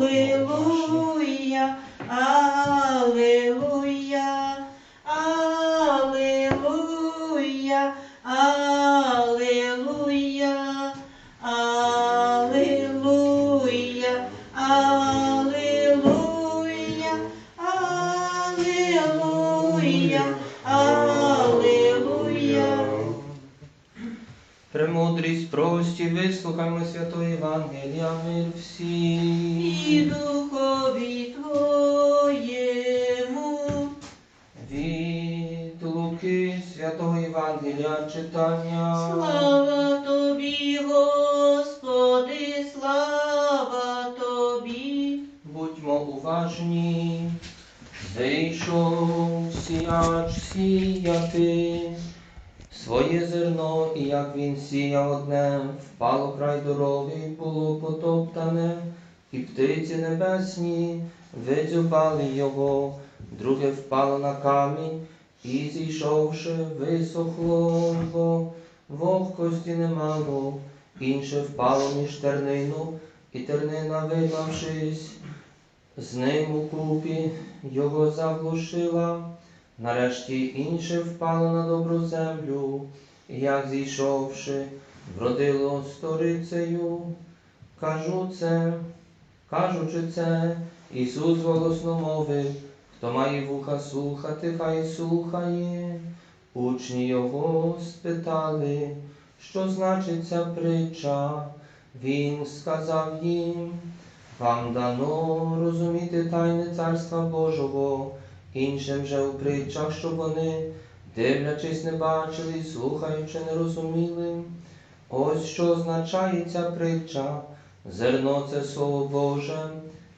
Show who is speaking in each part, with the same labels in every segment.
Speaker 1: Hallelujah.
Speaker 2: Премудрість прості, вислухаймо святої Євангелія, мир всім.
Speaker 1: І духові Твоєму.
Speaker 2: Від Луки святого Євангелія читання.
Speaker 1: Слава Тобі, Господи, слава Тобі.
Speaker 2: Будьмо уважні. Вийшов сіяч сіяти своє зерно, і як він сіяв одне, впало край дороги, і було потоптане, і птиці небесні видзюбали його, друге впало на камінь, і зійшовши, висохло, бо вогкості не мало, інше впало між тернину, і тернина, вилавшись, з ним у купі його заглушила, нарешті інше впало на добру землю, як зійшовши, вродило сторицею. Кажу це, кажучи це, Ісус голосно мовив, хто має вуха слухати, хай слухає. Учні його спитали, що значить ця притча. Він сказав їм, вам дано розуміти тайне Царства Божого, іншим же у притчах, щоб вони, дивлячись, не бачили, і слухаючи, не розуміли. Ось що означає ця притча. Зерно це Слово Боже,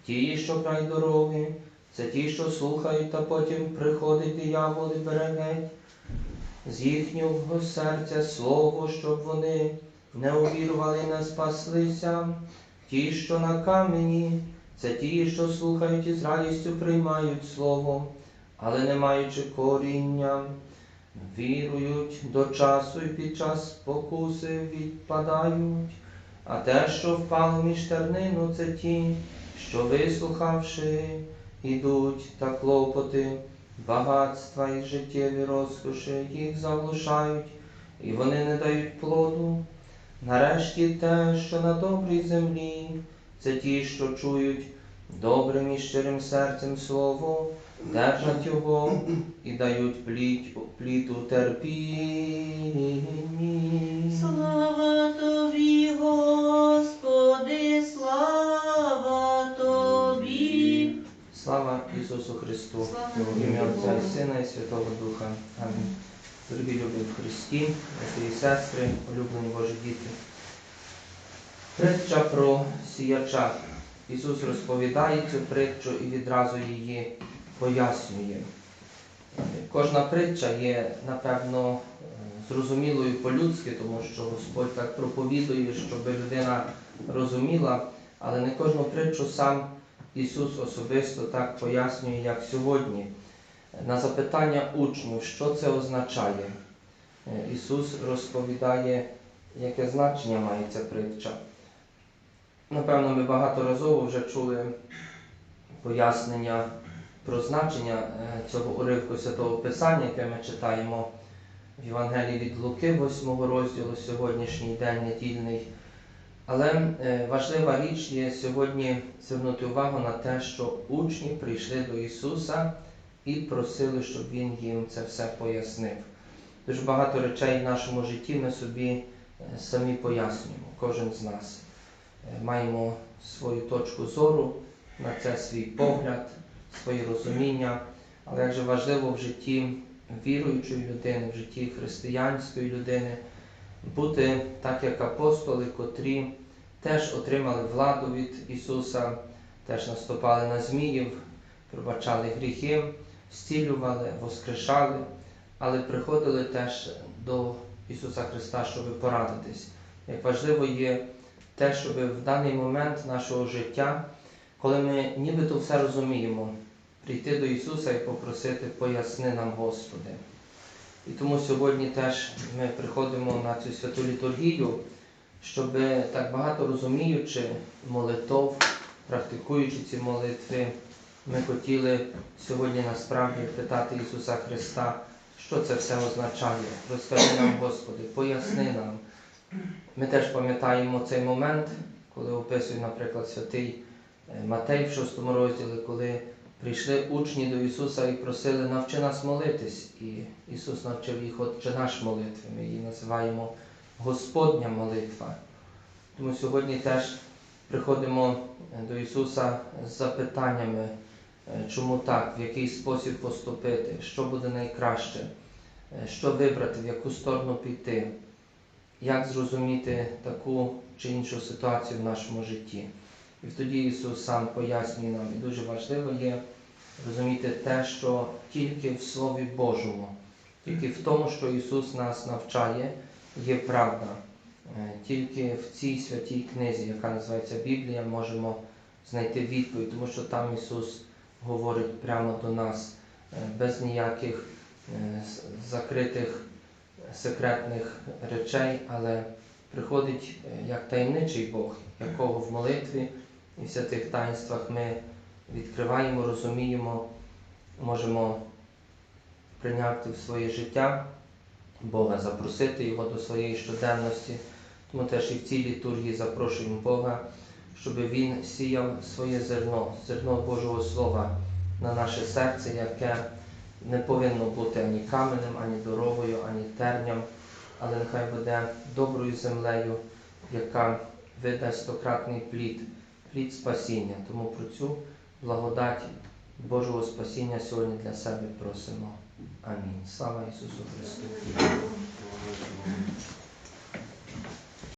Speaker 2: ті, що край дороги, це ті, що слухають, та потім приходить диявол і бере геть з їхнього серця слово, щоб вони не увірували, і не спаслися. Ті, що на камені, це ті, що слухають і з радістю приймають слово, але не маючи коріння, вірують до часу і під час спокуси відпадають. А те, що впало між тернину, це ті, що вислухавши, ідуть та клопоти, багатства і життєві розкоші їх заглушають, і вони не дають плоду. Нарешті те, що на добрій землі, це ті, що чують добрим і щирим серцем слово, держать його і дають плід, плід у терпінні.
Speaker 1: Слава Тобі, Господи, слава Тобі.
Speaker 2: Слава Ісусу Христу, в ім'я Отця і Сина і Святого Духа. Амінь. Дорогі любі в Христі, брати і сестри, улюблені Божі діти. Притча про сіяча. Ісус розповідає цю притчу і відразу її пояснює. Кожна притча є, напевно, зрозумілою по-людськи, тому що Господь так проповідує, щоб людина розуміла, але не кожну притчу сам Ісус особисто так пояснює, як сьогодні. На запитання учнів, що це означає, е, Ісус розповідає, яке значення має ця притча. Напевно, ми багаторазово вже чули пояснення про значення е, цього уривку Святого Писання, яке ми читаємо в Євангелії від Луки, 8 розділу, сьогоднішній день недільний. Але е, важлива річ є сьогодні звернути увагу на те, що учні прийшли до Ісуса і просили, щоб Він їм це все пояснив. Дуже багато речей в нашому житті ми собі е, самі пояснюємо, кожен з нас. Маємо свою точку зору на це свій погляд, своє розуміння, але як же важливо в житті віруючої людини, в житті християнської людини бути так, як апостоли, котрі теж отримали владу від Ісуса, теж наступали на зміїв, пробачали гріхи, зцілювали, воскрешали, але приходили теж до Ісуса Христа, щоб порадитись. Як важливо є те, щоб в даний момент нашого життя, коли ми нібито все розуміємо, прийти до Ісуса і попросити поясни нам, Господи. І тому сьогодні теж ми приходимо на цю святу літургію, щоб так багато розуміючи молитов, практикуючи ці молитви, ми хотіли сьогодні насправді питати Ісуса Христа, що це все означає. Розкажи нам, Господи, поясни нам. Ми теж пам'ятаємо цей момент, коли описує, наприклад, святий Матей в 6 розділі, коли прийшли учні до Ісуса і просили, навчи нас молитись. І Ісус навчив їх Отче наш молитви. Ми її називаємо Господня молитва. Тому сьогодні теж приходимо е, до Ісуса з запитаннями, е, чому так, в який спосіб поступити, що буде найкраще, е, що вибрати, в яку сторону піти, як зрозуміти таку чи іншу ситуацію в нашому житті. І тоді Ісус сам пояснює нам, і дуже важливо є розуміти те, що тільки в Слові Божому, тільки в тому, що Ісус нас навчає, є правда. Е, Тільки в цій святій книзі, яка називається Біблія, можемо знайти відповідь, тому що там Ісус говорить прямо до нас е, без ніяких е, закритих секретних речей, але приходить як таємничий Бог, якого в молитві і в святих таїнствах ми відкриваємо, розуміємо, можемо прийняти в своє життя Бога, запросити Його до своєї щоденності. Тому теж і в цій літургії запрошуємо Бога, щоб Він сіяв своє зерно, зерно Божого Слова на наше серце, яке не повинно бути ані каменем, ані дорогою, ані терням, але нехай буде доброю землею, яка видасть стократний плід, плід спасіння. тому про цю благодать Божого спасіння сьогодні для себе просимо. Амінь. Слава Ісусу Христу!